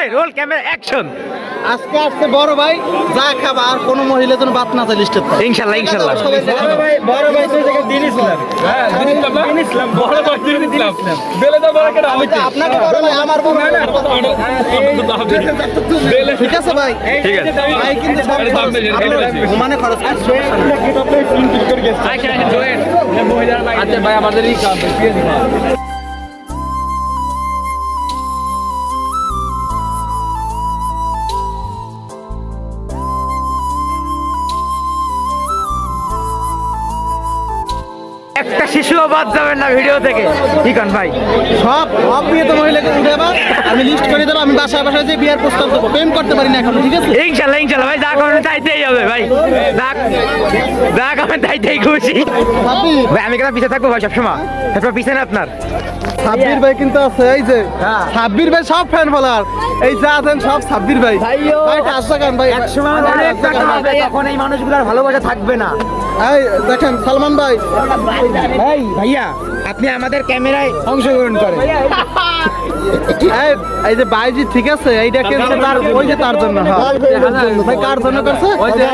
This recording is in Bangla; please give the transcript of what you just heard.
বলে রোল ক্যামেরা অ্যাকশন আজকে আসছে বড় ভাই যা খাবা আর কোনো মহিলা যেন বাদ না যায় লিস্টের ইনশাল্লাহ ইনশাল্লাহ বড় ভাই বড় ভাই তো জায়গায় দিন ইসলাম আপনাকে বড় ভাই আমার বড় ভাই ঠিক আছে ভাই ঠিক আছে ভাই কিন্তু সব খরচ আর শো আপনি আপনার ঘুমানে খরচ করছে আচ্ছা ভাই আমাদের এই কাম একটা শিশুও বাদ যাবেন না ভিডিও থেকে। ঠিক আছে ভাই। সব সব বিয়ে তো মহিলাকে উঠাবা আমি লিস্ট করে দেবো আমি বাসায় বাসায় যে বিয়ের প্রস্তাব দেবো প্রেম করতে পারি না এখন ঠিক আছে? ইনশাল্লাহ ইনশাল্লাহ ভাই যা করবেন তাইতেই হবে ভাই। যা যা করবেন তাইতেই খুশি। ভাই আমি কেন পিছিয়ে থাকব ভাই সবসময়? তারপর পিছনে আপনার? সাব্বির ভাই কিন্তু আছে এই যে। সাব্বির ভাই সব ফ্যান ফলোয়ার এই যা আছেন সব সাব্বির ভাই। ভাই টাচটা কান ভাই। অনেক টাকা হবে তখন এই মানুষগুলোর ভালোবাসা থাকবে না। এই দেখেন সালমান ভাই। এই ভাইয়া আপনি আমাদের ক্যামেরায় অংশগ্রহণ করেন। এই এই যে বাইজি ঠিক আছে এইটা তার ওই যে তার জন্য হ্যাঁ। ভাই কার জন্য করছে? ওই যে